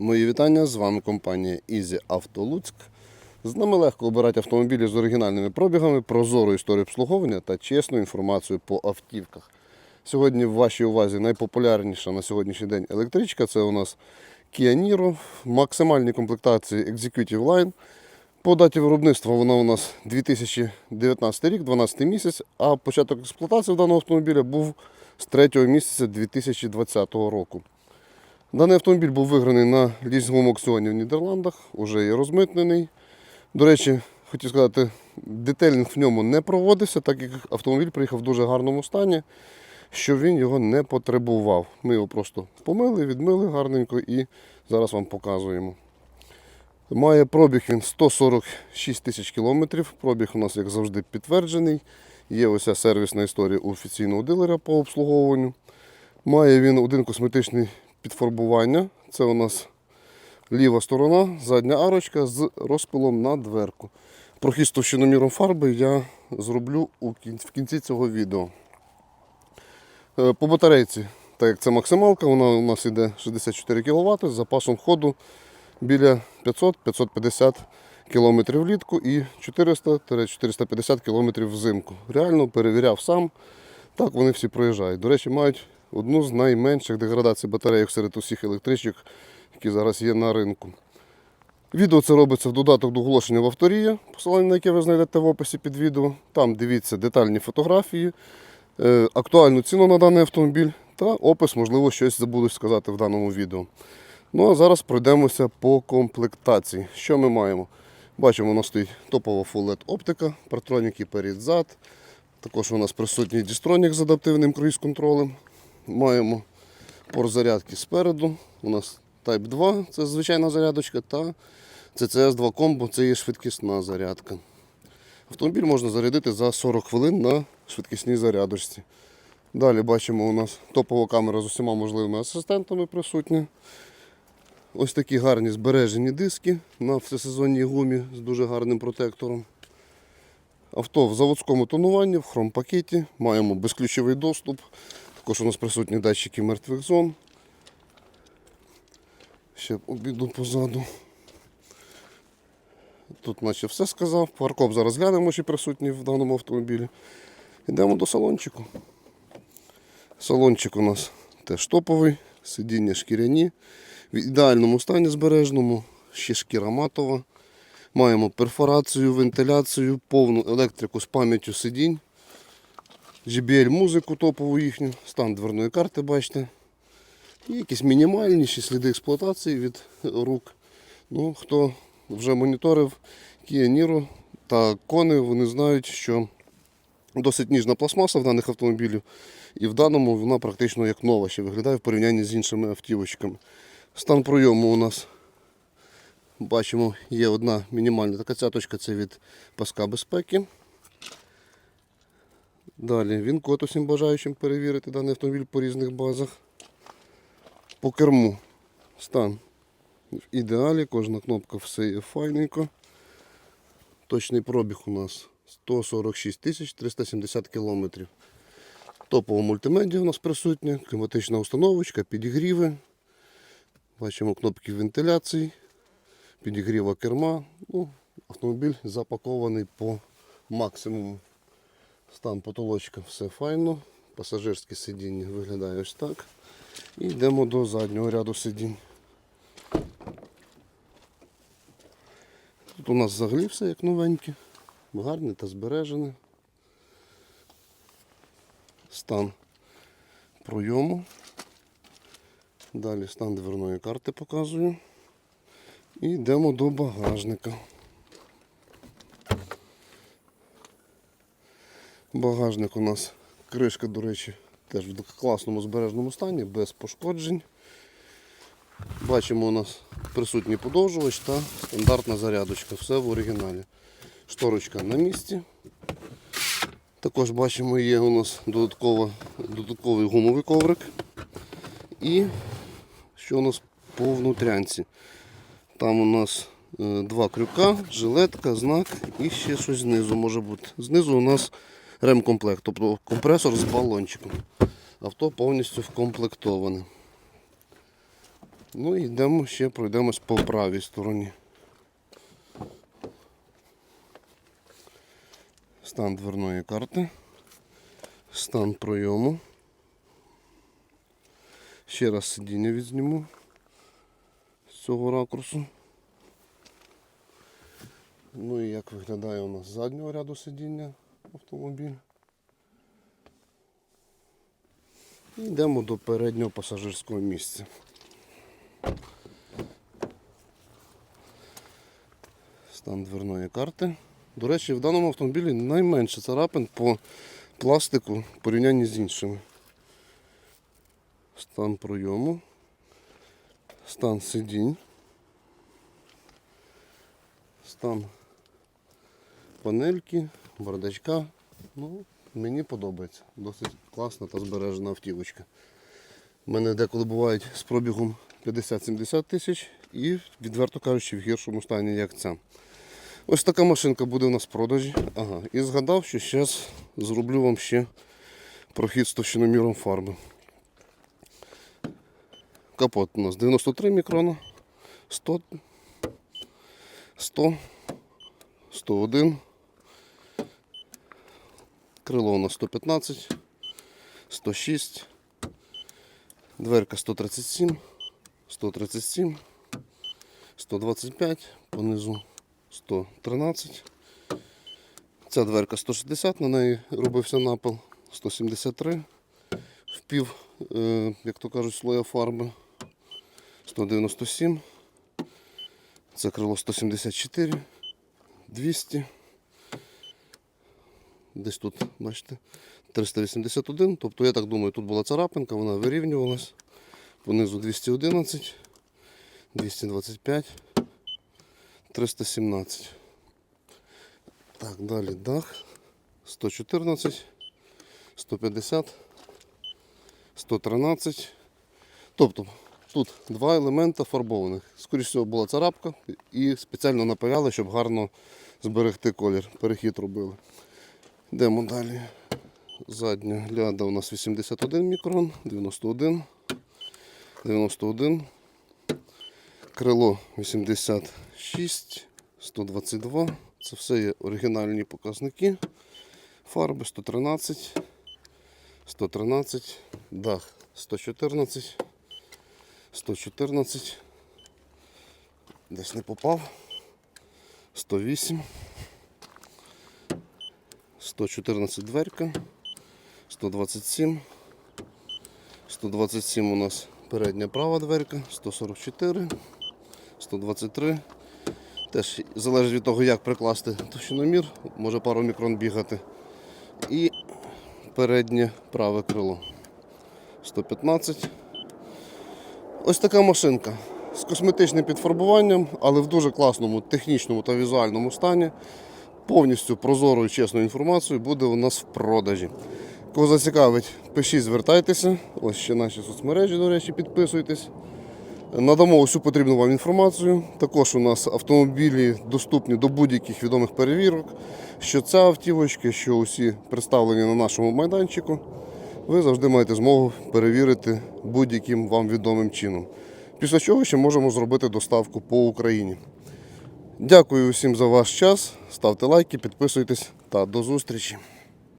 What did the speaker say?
Мої вітання, з вами компанія Easy Auto Луцьк. З нами легко обирати автомобілі з оригінальними пробігами, прозору історію обслуговування та чесну інформацію по автівках. Сьогодні в вашій увазі найпопулярніша на сьогоднішній день електричка це у нас Kia Niro в максимальній комплектації Executive Line. По даті виробництва вона у нас 2019 рік, 12 місяць, а початок експлуатації даного автомобіля був з 3 місяця 2020 року. Даний автомобіль був виграний на лізинговому аукціоні в Нідерландах, уже є розмитнений. До речі, хотів сказати, детелінг в ньому не проводився, так як автомобіль приїхав в дуже гарному стані, що він його не потребував. Ми його просто помили, відмили гарненько і зараз вам показуємо. Має пробіг він 146 тисяч кілометрів. Пробіг у нас, як завжди, підтверджений. Є ось сервісна історія у офіційного дилера по обслуговуванню. Має він один косметичний підфарбування. Це у нас ліва сторона, задня арочка з розпилом на дверку. Прохід з товщиноміром фарби я зроблю в кінці цього відео. Е, По батарейці, так як це максималка, вона у нас йде 64 кВт з запасом ходу біля 500-550 км влітку і 400-450 км взимку. Реально перевіряв сам. Так вони всі проїжджають. До речі, мають одну з найменших деградацій батарейок серед усіх електричок, які зараз є на ринку. Відео це робиться в додаток до оголошення в авторія, посилання на яке ви знайдете в описі під відео. Там дивіться детальні фотографії, е, актуальну ціну на даний автомобіль та опис, можливо, щось забудуть сказати в даному відео. Ну а зараз пройдемося по комплектації. Що ми маємо? Бачимо, у нас стоїть топова Full LED оптика, партроніки перед-зад. Також у нас присутній дістронік з адаптивним круїз-контролем. Маємо порт зарядки спереду. У нас Type 2, це звичайна зарядочка, та CCS 2 Combo, це є швидкісна зарядка. Автомобіль можна зарядити за 40 хвилин на швидкісній зарядочці. Далі бачимо у нас топова камера з усіма можливими асистентами присутня. Ось такі гарні збережені диски на всесезонній гумі з дуже гарним протектором. Авто в заводському тонуванні, в хромпакеті. Маємо безключовий доступ. Також у нас присутні датчики мертвих зон. Ще обіду позаду. Тут наче все сказав. Паркоп зараз глянемо, чи присутній в даному автомобілі. Йдемо до салончику. Салончик у нас теж топовий, сидіння шкіряні. В ідеальному стані збережному, ще шкіра матова. Маємо перфорацію, вентиляцію, повну електрику з пам'яттю сидінь. JBL музику топову їхню, стан дверної карти, бачите. І якісь мінімальніші сліди експлуатації від рук. Ну, хто вже моніторив Kia Niro та Kona, вони знають, що досить ніжна пластмаса в даних автомобілів. І в даному вона практично як нова ще виглядає в порівнянні з іншими автівочками. Стан пройому у нас бачимо є одна мінімальна така цяточка, це від паска безпеки. Далі він код усім бажаючим перевірити даний автомобіль по різних базах. По керму стан в ідеалі, кожна кнопка все є файненько. Точний пробіг у нас 146 370 кілометрів. Топова мультимедіа у нас присутня, кліматична установочка, підігріви. Бачимо кнопки вентиляції, підігріва керма. Ну, автомобіль запакований по максимуму. Стан потолочка все файно. Пасажирське сидіння виглядає ось так. І йдемо до заднього ряду сидінь. Тут у нас взагалі все як новеньке, гарне та збережене. Стан пройому. Далі стан дверної карти показую. І йдемо до багажника. Багажник у нас кришка, до речі, теж в класному збережному стані, без пошкоджень. Бачимо у нас присутній подовжувач та стандартна зарядочка. Все в оригіналі. Шторочка на місці. Також бачимо, є у нас додатковий гумовий коврик. І що у нас по внутрянці? Там у нас е, два крюка, жилетка, знак і ще щось знизу може бути. Знизу у нас ремкомплект, тобто компресор з балончиком. Авто повністю вкомплектоване. Ну і йдемо ще пройдемось по правій стороні. Стан дверної карти. Стан пройому. Ще раз сидіння відзніму з цього ракурсу. Ну і як виглядає у нас заднього ряду сидіння автомобіль. Йдемо до переднього пасажирського місця. Стан дверної карти. До речі, в даному автомобілі найменше царапин по пластику в порівнянні з іншими. Стан пройому, стан сидінь, стан панельки, бардачка. Ну, мені подобається. Досить класна та збережена автівочка. У мене деколи бувають з пробігом 50-70 тисяч і, відверто кажучи, в гіршому стані, як ця. Ось така машинка буде у нас в продажі. Ага. І згадав, що зараз зроблю вам ще прохід з товщиноміром фарби. Капот у нас 93 мікрона, 100, 100, 101. Крило у нас 115, 106, дверка 137, 137, 125, понизу 113. Ця дверка 160, на неї робився напал 173, в пів, е, як то кажуть, слоя фарби 197. Це крило 174, 200. Десь тут, бачите, 381. Тобто, я так думаю, тут була царапинка, вона вирівнювалась. Понизу 211, 225, 317. Так, далі дах. 114, 150, 113. Тобто тут два елемента фарбованих. Скоріше всього була царапка і спеціально напаяли, щоб гарно зберегти колір. Перехід робили. Йдемо далі. Задня гляда у нас 81 мікрон, 91, 91, крило 86, 122. Це все є оригінальні показники. Фарби 113, 113, дах 114, 114. Десь не попав. 108. 114 дверка, 127, 127 у нас передня права дверка, 144, 123. Теж залежить від того, як прикласти товщиномір, може пару мікрон бігати. І переднє праве крило 115. Ось така машинка з косметичним підфарбуванням, але в дуже класному технічному та візуальному стані повністю прозорою чесною інформацією буде у нас в продажі. Кого зацікавить, пишіть, звертайтеся. Ось ще наші соцмережі, до речі, підписуйтесь. Надамо усю потрібну вам інформацію. Також у нас автомобілі доступні до будь-яких відомих перевірок. Що ця автівочка, що усі представлені на нашому майданчику. Ви завжди маєте змогу перевірити будь-яким вам відомим чином. Після чого ще можемо зробити доставку по Україні. Дякую усім за ваш час. Ставте лайки, підписуйтесь та до зустрічі.